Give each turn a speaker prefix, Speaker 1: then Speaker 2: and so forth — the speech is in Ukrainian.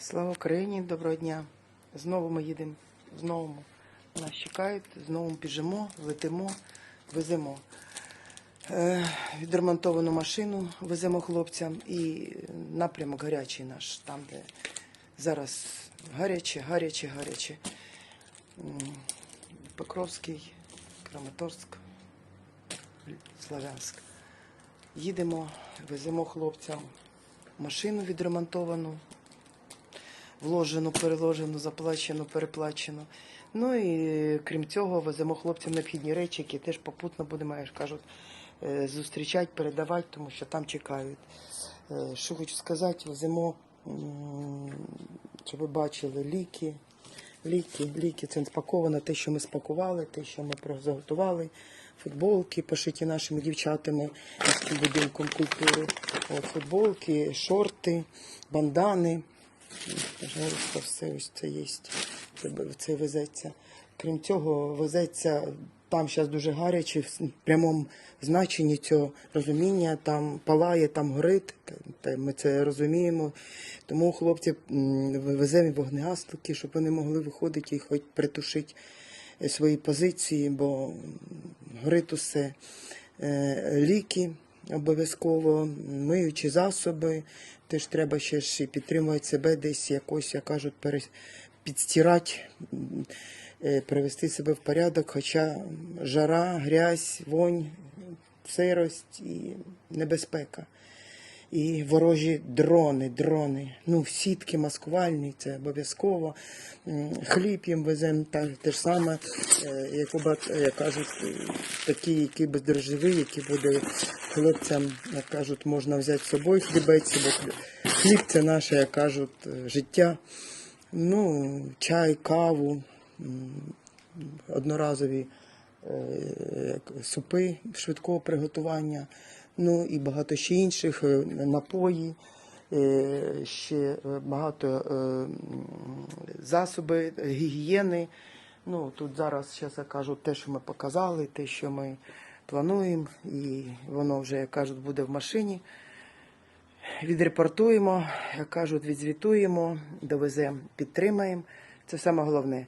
Speaker 1: Слава Україні, доброго дня. Знову ми їдемо, знову нас чекають, знову біжимо, летимо, веземо. Е, відремонтовану машину веземо хлопцям і напрямок гарячий наш, там, де зараз гаряче, гаряче, гаряче. Покровський, Краматорськ, Славянськ. Їдемо, веземо хлопцям машину відремонтовану, вложену, переложену, заплачену, переплачену. Ну і крім цього, веземо хлопцям необхідні речі, які теж попутно будемо, як кажуть, е, зустрічати, передавати, тому що там чекають. Е, Що хочу сказати, веземо, щоб ви бачили, ліки. Ліки, ліки, це спаковано, те, що ми спакували, те, що ми заготували, футболки, пошиті нашими дівчатами з будинком культури. Футболки, шорти, бандани. Пожалуйста, все ось це є. Це, везеться. Крім цього, везеться там зараз дуже гаряче, в прямому значенні цього розуміння, там палає, там горить. Ми це розуміємо. Тому хлопці веземо вогнегасники, щоб вони могли виходити і хоч притушити е, свої позиції, бо горить усе. Е, Ліки обов'язково, миючі засоби. Теж треба ще ж підтримувати себе десь якось, як кажуть, підстирати, е, привести себе в порядок, хоча жара, грязь, вонь, сирость і небезпека. І ворожі дрони, дрони, ну, сітки маскувальні, це обов'язково. Хліб їм веземо те ж саме, е, як, як кажуть, е, такі, які бездрожжеві, які буде хлопцям, як кажуть, можна взяти з собою хлібець, бо хлі- хліб це наше, як кажуть, е, життя. Ну, чай, каву, одноразові супи швидкого приготування, ну і багато ще інших е, напої, е, ще е, багато засоби гігієни. Ну, тут зараз, зараз я кажу, те, що ми показали, те, що ми плануємо, і воно вже, як кажуть, буде в машині. Відрепортуємо, як кажуть, відзвітуємо, довеземо, підтримаємо. Це саме головне.